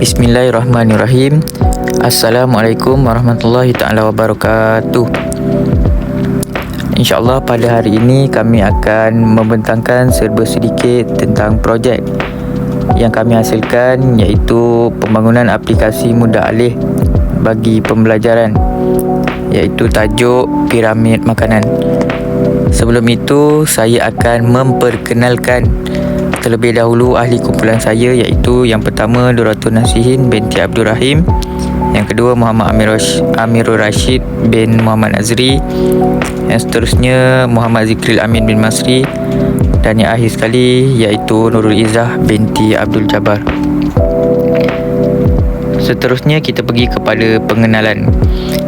Bismillahirrahmanirrahim Assalamualaikum warahmatullahi taala wabarakatuh InsyaAllah pada hari ini kami akan membentangkan serba sedikit tentang projek yang kami hasilkan iaitu pembangunan aplikasi mudah alih bagi pembelajaran iaitu tajuk piramid makanan. Sebelum itu saya akan memperkenalkan terlebih dahulu ahli kumpulan saya iaitu yang pertama Duratul Nasihin binti Abdul Rahim. Yang kedua Muhammad Amir Rash- Amirul Rashid bin Muhammad Azri. Yang seterusnya Muhammad Zikril Amin bin Masri. Dan yang akhir sekali iaitu Nurul Izzah binti Abdul Jabbar. Seterusnya kita pergi kepada pengenalan.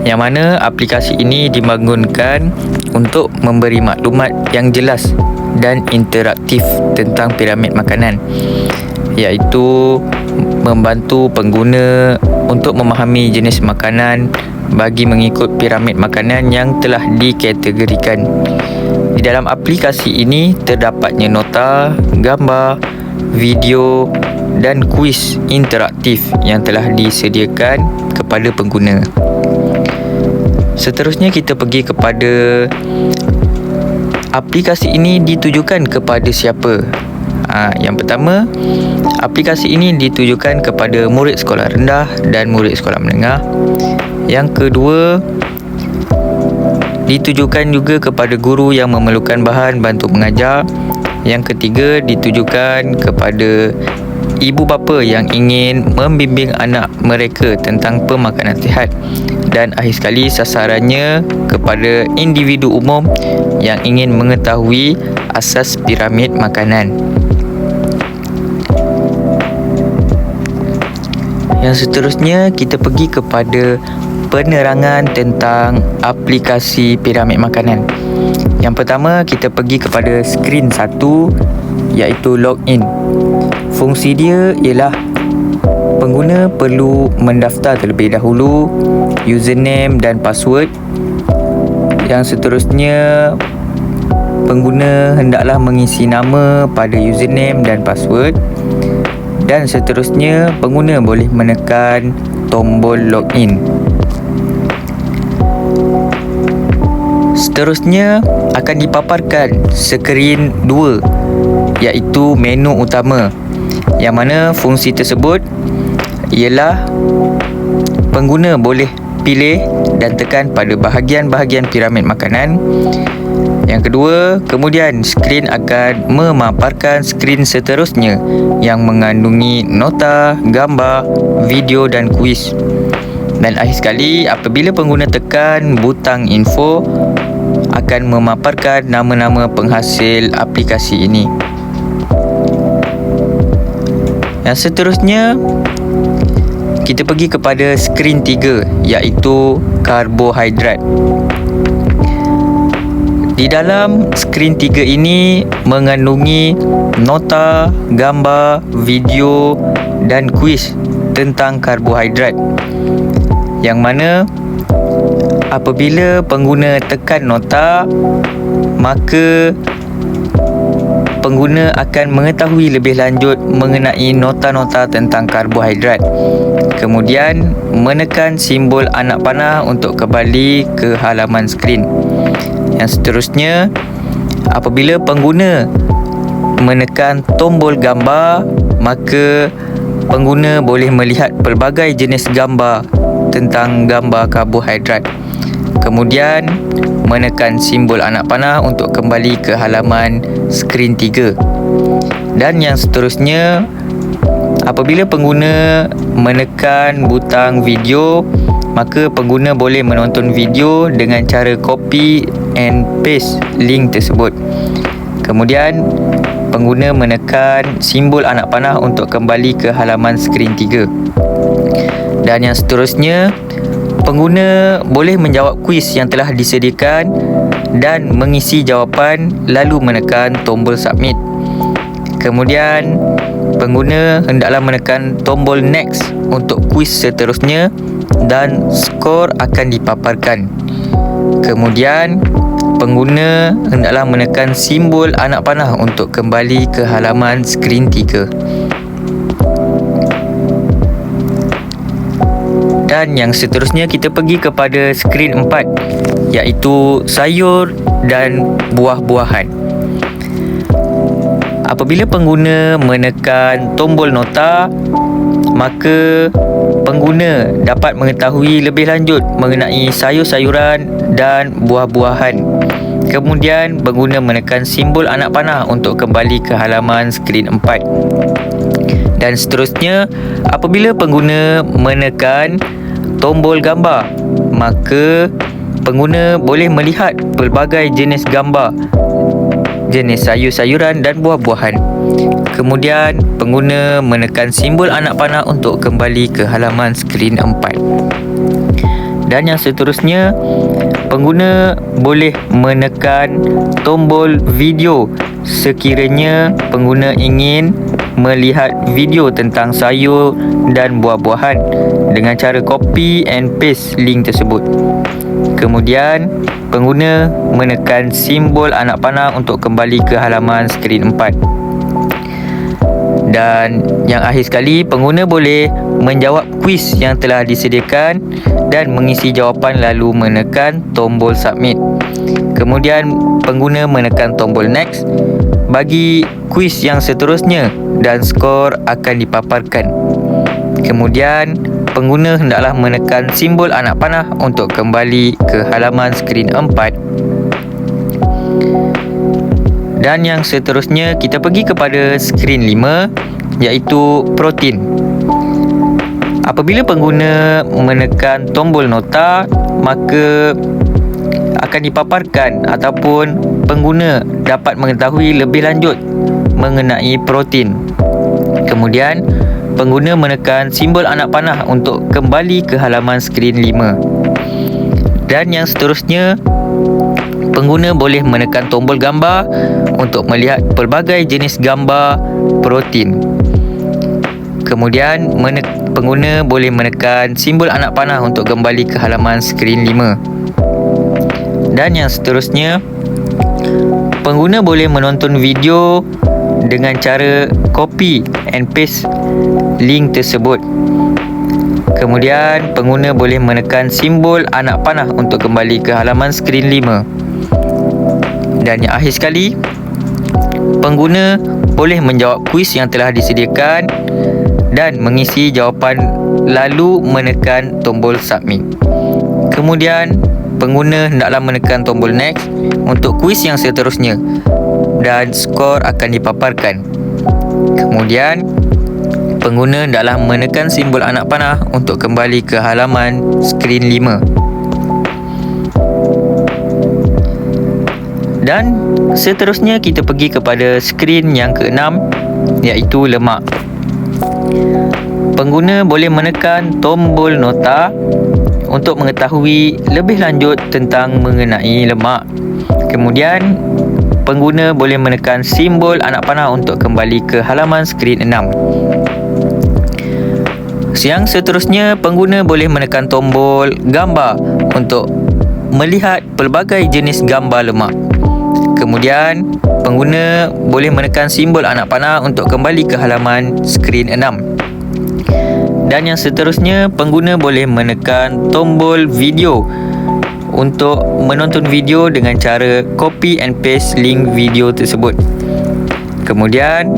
Yang mana aplikasi ini dibangunkan Untuk memberi maklumat yang jelas Dan interaktif tentang piramid makanan Iaitu membantu pengguna untuk memahami jenis makanan bagi mengikut piramid makanan yang telah dikategorikan. Di dalam aplikasi ini terdapatnya nota, gambar, video dan kuis interaktif yang telah disediakan kepada pengguna. Seterusnya kita pergi kepada aplikasi ini ditujukan kepada siapa? Ha, yang pertama, aplikasi ini ditujukan kepada murid sekolah rendah dan murid sekolah menengah. Yang kedua, ditujukan juga kepada guru yang memerlukan bahan bantu mengajar. Yang ketiga, ditujukan kepada ibu bapa yang ingin membimbing anak mereka tentang pemakanan sihat. Dan akhir sekali sasarannya kepada individu umum yang ingin mengetahui asas piramid makanan. Yang seterusnya kita pergi kepada penerangan tentang aplikasi piramid makanan. Yang pertama kita pergi kepada skrin satu iaitu login. Fungsi dia ialah pengguna perlu mendaftar terlebih dahulu username dan password. Yang seterusnya pengguna hendaklah mengisi nama pada username dan password dan seterusnya pengguna boleh menekan tombol login. Seterusnya akan dipaparkan skrin 2 iaitu menu utama yang mana fungsi tersebut ialah pengguna boleh pilih dan tekan pada bahagian-bahagian piramid makanan yang kedua, kemudian skrin akan memaparkan skrin seterusnya yang mengandungi nota, gambar, video dan kuis. Dan akhir sekali, apabila pengguna tekan butang info, akan memaparkan nama-nama penghasil aplikasi ini. Yang seterusnya, kita pergi kepada skrin 3 iaitu karbohidrat. Di dalam skrin 3 ini mengandungi nota, gambar, video dan kuis tentang karbohidrat. Yang mana apabila pengguna tekan nota maka pengguna akan mengetahui lebih lanjut mengenai nota-nota tentang karbohidrat. Kemudian menekan simbol anak panah untuk kembali ke halaman skrin. Yang seterusnya, apabila pengguna menekan tombol gambar, maka pengguna boleh melihat pelbagai jenis gambar tentang gambar karbohidrat. Kemudian, menekan simbol anak panah untuk kembali ke halaman skrin 3. Dan yang seterusnya, apabila pengguna menekan butang video, maka pengguna boleh menonton video dengan cara copy and paste link tersebut. Kemudian pengguna menekan simbol anak panah untuk kembali ke halaman skrin 3. Dan yang seterusnya, pengguna boleh menjawab kuis yang telah disediakan dan mengisi jawapan lalu menekan tombol submit. Kemudian pengguna hendaklah menekan tombol next untuk kuis seterusnya dan skor akan dipaparkan. Kemudian pengguna hendaklah menekan simbol anak panah untuk kembali ke halaman skrin 3. Dan yang seterusnya kita pergi kepada skrin 4 iaitu sayur dan buah-buahan. Apabila pengguna menekan tombol nota, maka pengguna dapat mengetahui lebih lanjut mengenai sayur-sayuran dan buah-buahan. Kemudian pengguna menekan simbol anak panah untuk kembali ke halaman skrin 4. Dan seterusnya, apabila pengguna menekan tombol gambar, maka pengguna boleh melihat pelbagai jenis gambar jenis sayur-sayuran dan buah-buahan. Kemudian, pengguna menekan simbol anak panah untuk kembali ke halaman skrin 4. Dan yang seterusnya, pengguna boleh menekan tombol video sekiranya pengguna ingin melihat video tentang sayur dan buah-buahan dengan cara copy and paste link tersebut. Kemudian, pengguna menekan simbol anak panah untuk kembali ke halaman skrin 4. Dan yang akhir sekali, pengguna boleh menjawab kuis yang telah disediakan dan mengisi jawapan lalu menekan tombol submit. Kemudian, pengguna menekan tombol next bagi kuis yang seterusnya dan skor akan dipaparkan. Kemudian, pengguna hendaklah menekan simbol anak panah untuk kembali ke halaman skrin 4 dan yang seterusnya kita pergi kepada skrin 5 iaitu protein. Apabila pengguna menekan tombol nota maka akan dipaparkan ataupun pengguna dapat mengetahui lebih lanjut mengenai protein. Kemudian pengguna menekan simbol anak panah untuk kembali ke halaman skrin 5. Dan yang seterusnya, pengguna boleh menekan tombol gambar untuk melihat pelbagai jenis gambar protein. Kemudian, pengguna boleh menekan simbol anak panah untuk kembali ke halaman skrin 5. Dan yang seterusnya, pengguna boleh menonton video dengan cara copy and paste link tersebut. Kemudian pengguna boleh menekan simbol anak panah untuk kembali ke halaman skrin 5. Dan yang akhir sekali, pengguna boleh menjawab kuis yang telah disediakan dan mengisi jawapan lalu menekan tombol submit. Kemudian pengguna hendaklah menekan tombol next untuk kuis yang seterusnya dan skor akan dipaparkan. Kemudian, pengguna hendaklah menekan simbol anak panah untuk kembali ke halaman skrin 5. Dan seterusnya kita pergi kepada skrin yang keenam iaitu lemak. Pengguna boleh menekan tombol nota untuk mengetahui lebih lanjut tentang mengenai lemak. Kemudian pengguna boleh menekan simbol anak panah untuk kembali ke halaman skrin 6. Yang seterusnya, pengguna boleh menekan tombol gambar untuk melihat pelbagai jenis gambar lemak. Kemudian, pengguna boleh menekan simbol anak panah untuk kembali ke halaman skrin 6. Dan yang seterusnya, pengguna boleh menekan tombol video untuk menonton video dengan cara copy and paste link video tersebut. Kemudian,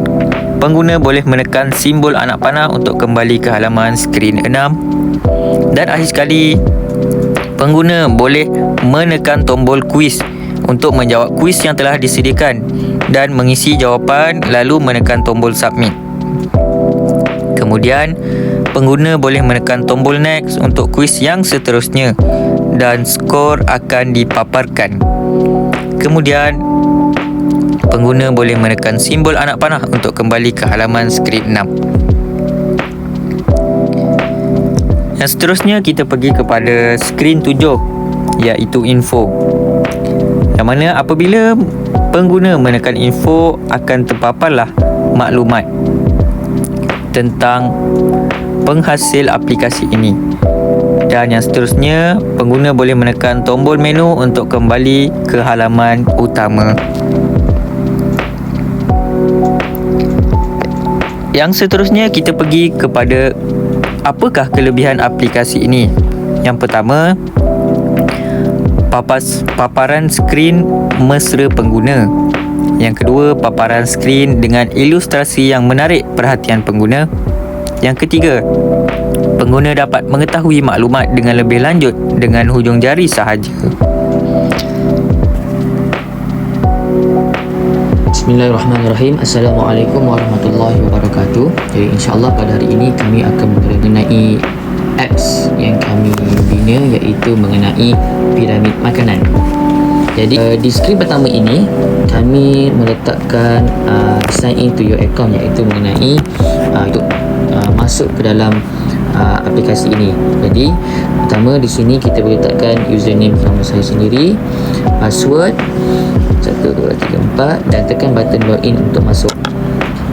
pengguna boleh menekan simbol anak panah untuk kembali ke halaman skrin 6. Dan akhir sekali, pengguna boleh menekan tombol kuis untuk menjawab kuis yang telah disediakan dan mengisi jawapan lalu menekan tombol submit. Kemudian, pengguna boleh menekan tombol next untuk kuis yang seterusnya dan skor akan dipaparkan. Kemudian, pengguna boleh menekan simbol anak panah untuk kembali ke halaman skrin 6. Yang seterusnya kita pergi kepada skrin 7 iaitu info. Yang mana apabila pengguna menekan info akan terpaparlah maklumat tentang penghasil aplikasi ini. Dan yang seterusnya, pengguna boleh menekan tombol menu untuk kembali ke halaman utama. Yang seterusnya kita pergi kepada apakah kelebihan aplikasi ini? Yang pertama, papas, paparan skrin mesra pengguna. Yang kedua, paparan skrin dengan ilustrasi yang menarik perhatian pengguna. Yang ketiga, pengguna dapat mengetahui maklumat dengan lebih lanjut dengan hujung jari sahaja. Bismillahirrahmanirrahim. Assalamualaikum warahmatullahi wabarakatuh. Jadi insyaAllah pada hari ini kami akan mengenai apps yang kami bina iaitu mengenai piramid makanan. Jadi uh, di skrin pertama ini kami meletakkan uh, sign in to your account iaitu mengenai uh, untuk uh, masuk ke dalam uh, aplikasi ini. Jadi pertama di sini kita boleh letakkan username nama saya sendiri, password 1 2 3 4 dan tekan button login untuk masuk.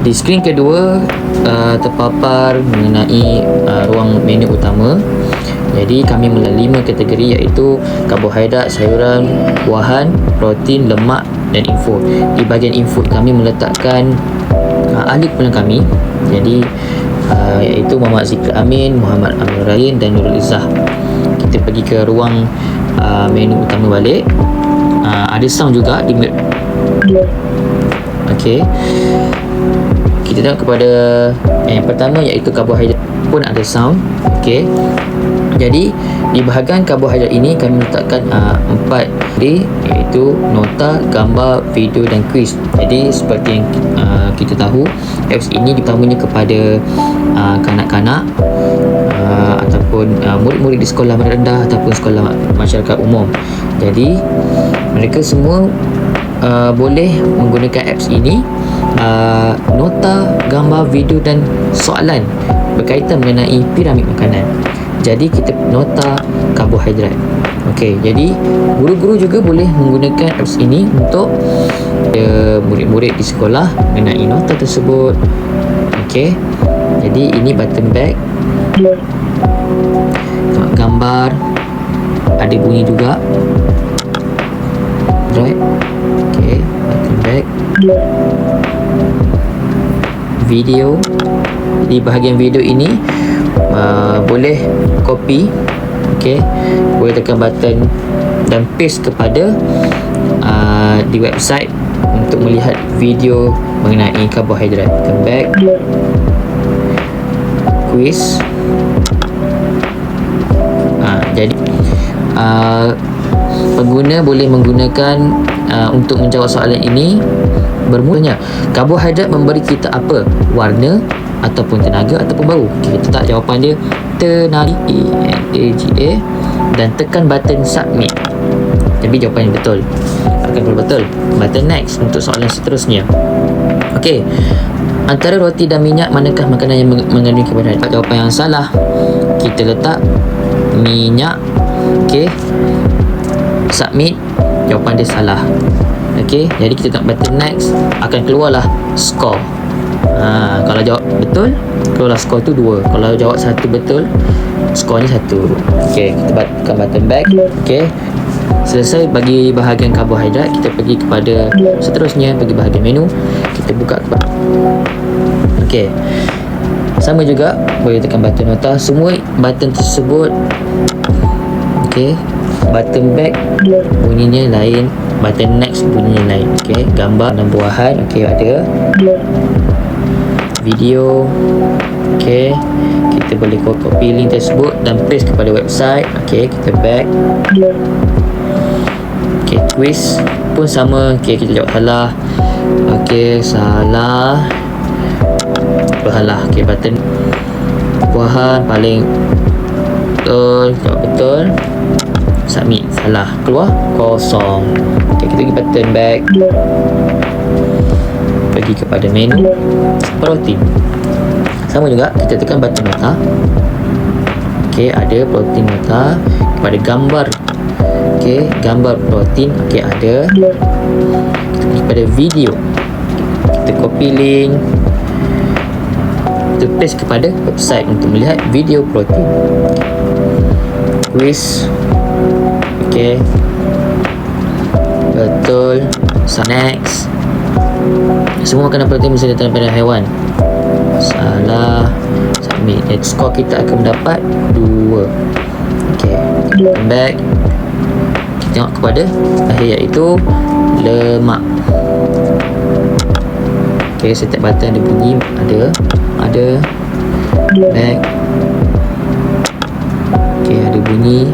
Di skrin kedua uh, terpapar mengenai uh, ruang menu utama. Jadi kami melalui lima kategori iaitu karbohidrat, sayuran, buahan, protein, lemak dan info. Di bahagian info kami meletakkan uh, ahli kepulangan kami. Jadi uh, iaitu Muhammad Zikri Amin, Muhammad Amir Rain dan Nurul Izzah. Kita pergi ke ruang uh, menu utama balik. Uh, ada sound juga di Okey kita tengok kepada yang pertama iaitu karbohidrat pun ada sound okey jadi di bahagian karbohidrat ini kami letakkan uh, empat D iaitu nota, gambar, video dan quiz. Jadi seperti yang uh, kita tahu, apps ini diutamanya kepada uh, kanak-kanak uh, ataupun uh, murid-murid di sekolah rendah ataupun sekolah masyarakat umum. Jadi mereka semua uh, boleh menggunakan apps ini uh, nota, gambar, video dan soalan berkaitan mengenai piramid makanan. Jadi kita nota karbohidrat. Okey, jadi guru-guru juga boleh menggunakan apps ini untuk uh, murid-murid di sekolah mengenai nota tersebut. Okey. Jadi ini button back. Gambar ada bunyi juga. Right. Okey, button back. Video. Di bahagian video ini uh, boleh copy okey boleh tekan button dan paste kepada uh, di website untuk melihat video mengenai karbohidrat. Come back. Quiz uh, pengguna boleh menggunakan uh, untuk menjawab soalan ini. Bermulanya karbohidrat memberi kita apa? Warna ataupun tenaga ataupun bau? Okay, kita tak jawapan dia. Tenaga N A G A dan tekan button submit. Jadi jawapan yang betul. Akan betul betul. Button next untuk soalan seterusnya. Okey, antara roti dan minyak manakah makanan yang mengandungi karbohidrat jawapan yang salah. Kita letak minyak Okey, submit jawapan dia salah Okey, jadi kita tekan button next akan keluarlah score. Ha, kalau jawab betul, keluarlah skor tu 2. Kalau jawab satu betul, skornya 1. Okey, kita tekan button back. Okey. Selesai bagi bahagian karbohidrat, kita pergi kepada seterusnya bagi bahagian menu. Kita buka kepada Okey. Sama juga boleh tekan button nota. Semua button tersebut Okey. Button back. Bunyinya lain. Button next bunyinya lain. Okey gambar dan buahan. Okey ada. Video. Okey kita boleh copy link tersebut dan paste kepada website. Okey kita back. Okey quiz pun sama. Okey kita jawab salah okey salah. Salah okey button buahan paling betul. Jawab betul submit. Salah. Keluar? Kosong. Okay, kita pergi button back. Pergi kepada menu. Protein. Sama juga kita tekan button meta ok ada protein meta kepada gambar. Ok gambar protein. Ok ada. Kepada video. Kita copy link. Kita paste kepada website untuk melihat video protein. Quiz Okey. Betul. So next. Semua makanan protein bisa datang daripada haiwan. Salah. submit dan skor kita akan mendapat 2 ok come back kita tengok kepada akhir iaitu lemak ok setiap button ada bunyi ada ada back ok ada bunyi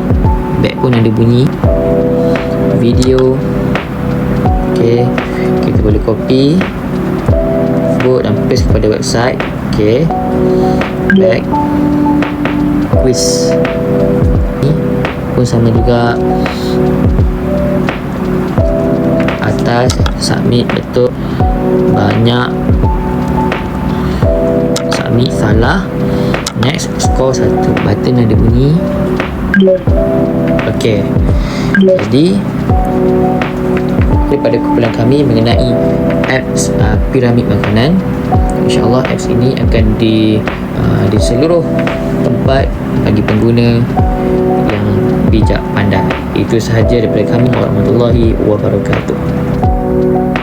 back pun ada bunyi. Video. Ok kita boleh copy. Book dan paste kepada website. Ok back quiz. Ni pun sama juga. Atas submit betul banyak. Submit salah. Next score satu. Button ada bunyi ok jadi daripada kumpulan kami mengenai apps uh, piramid makanan insyaallah apps ini akan di uh, di seluruh tempat bagi pengguna yang bijak pandai. Itu sahaja daripada kami. Warahmatullahi wabarakatuh